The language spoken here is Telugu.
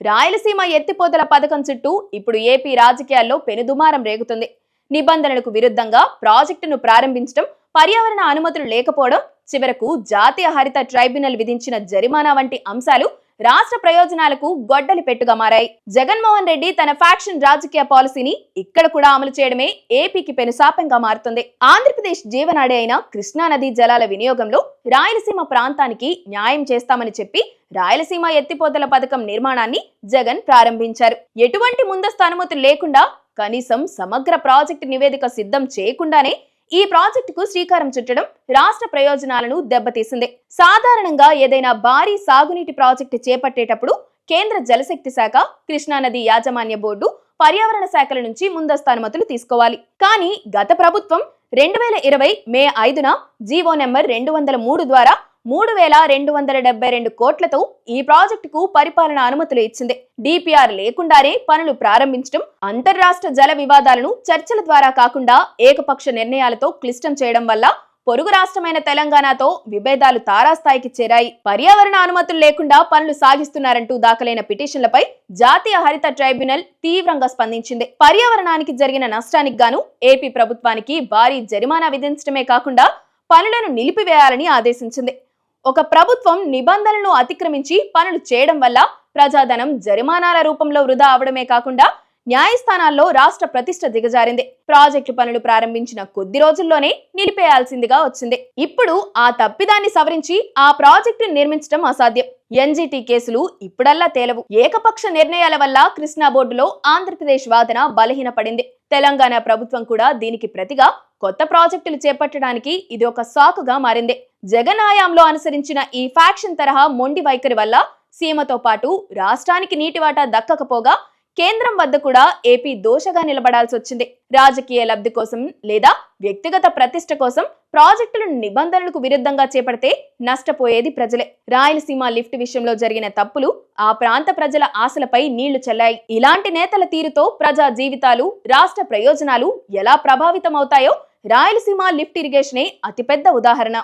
రాయలసీమ ఎత్తిపోతల పథకం చుట్టూ ఇప్పుడు ఏపీ రాజకీయాల్లో పెనుదుమారం రేగుతుంది. నిబంధనలకు విరుద్ధంగా ప్రాజెక్టును ప్రారంభించడం పర్యావరణ అనుమతులు లేకపోవడం చివరకు జాతీయ హరిత ట్రైబ్యునల్ విధించిన జరిమానా వంటి అంశాలు రాష్ట్ర ప్రయోజనాలకు గొడ్డలి పెట్టుగా మారాయి. జగన్మోహన్ రెడ్డి తన ఫ్యాక్షన్ రాజకీయ పాలసీని ఇక్కడ కూడా అమలు చేయడమే ఏపీకి పెనుశాపంగా మారుతుంది. ఆంధ్రప్రదేశ్ జీవనాడి అయిన కృష్ణానదీ జలాల వినియోగంలో రాయలసీమ ప్రాంతానికి న్యాయం చేస్తామని చెప్పి రాయలసీమ ఎత్తిపోతల పథకం నిర్మాణాన్ని జగన్ ప్రారంభించారు. ఎటువంటి ముందస్తు అనుమతులు లేకుండా కనీసం సమగ్ర ప్రాజెక్టు నివేదిక సిద్ధం చేయకుండానే ఈ ప్రాజెక్టుకు శ్రీకారం చుట్టడం రాష్ట్ర ప్రయోజనాలను దెబ్బతీసింది. సాధారణంగా ఏదైనా భారీ సాగునీటి ప్రాజెక్టు చేపట్టేటప్పుడు కేంద్ర జలశక్తి శాఖ కృష్ణానది యాజమాన్య బోర్డు పర్యావరణ శాఖల నుంచి ముందస్తు అనుమతులు తీసుకోవాలి. కానీ గత ప్రభుత్వం రెండు వేల ఇరవై మే ఐదున జీవో నెంబర్ రెండు వందల మూడు ద్వారా మూడు వేల రెండు వందల డెబ్బై రెండు కోట్లతో ఈ ప్రాజెక్టుకు పరిపాలన అనుమతులు ఇచ్చింది. డిపిఆర్ లేకుండానే పనులు ప్రారంభించడం అంతర్రాష్ట్ర జల వివాదాలను చర్చల ద్వారా కాకుండా ఏకపక్ష నిర్ణయాలతో క్లిష్టం చేయడం వల్ల పొరుగు రాష్ట్రమైన తెలంగాణతో విభేదాలు తారాస్థాయికి చేరాయి. పర్యావరణ అనుమతులు లేకుండా పనులు సాగిస్తున్నారంటూ దాఖలైన పిటిషన్లపై జాతీయ హరిత ట్రైబ్యునల్ తీవ్రంగా స్పందించింది. పర్యావరణానికి జరిగిన నష్టానికి గాను ఏపీ ప్రభుత్వానికి భారీ జరిమానా విధించడమే కాకుండా పనులను నిలిపివేయాలని ఆదేశించింది. ఒక ప్రభుత్వం నిబంధనలను అతిక్రమించి పనులు చేయడం వల్ల ప్రజాధనం జరిమానాల రూపంలో వృధా అవడమే కాకుండా న్యాయస్థానాల్లో రాష్ట్ర ప్రతిష్ట దిగజారింది. ప్రాజెక్టు పనులు ప్రారంభించిన కొద్ది రోజుల్లోనే నిలిపేయాల్సిందిగా వచ్చింది. ఇప్పుడు ఆ తప్పిదాన్ని సవరించి ఆ ప్రాజెక్టు నిర్మించడం అసాధ్యం. ఎన్జీటీ కేసులు ఇప్పుడల్లా తేలవు. ఏకపక్ష నిర్ణయాల వల్ల కృష్ణా బోర్డులో ఆంధ్రప్రదేశ్ వాదన బలహీనపడింది. తెలంగాణ ప్రభుత్వం కూడా దీనికి ప్రతిగా కొత్త ప్రాజెక్టులు చేపట్టడానికి ఇది ఒక సాకుగా మారింది. జగన్ అనుసరించిన ఈ ఫ్యాక్షన్ తరహా మొండి వైఖరి వల్ల సీమతో పాటు రాష్ట్రానికి నీటి వాటా దక్కకపోగా కేంద్రం వద్ద కూడా ఏపీ దోషగా నిలబడాల్సి వచ్చింది. రాజకీయ లబ్ధి కోసం లేదా వ్యక్తిగత ప్రతిష్ట కోసం ప్రాజెక్టులను నిబంధనలకు విరుద్ధంగా చేపడితే నష్టపోయేది ప్రజలే. రాయలసీమ లిఫ్ట్ విషయంలో జరిగిన తప్పులు ఆ ప్రాంత ప్రజల ఆశలపై నీళ్ళు చెల్లాయి. ఇలాంటి నేతల తీరుతో ప్రజా జీవితాలు రాష్ట్ర ప్రయోజనాలు ఎలా ప్రభావితమవుతాయో రాయలసీమ లిఫ్ట్ ఇరిగేషనే అతిపెద్ద ఉదాహరణ.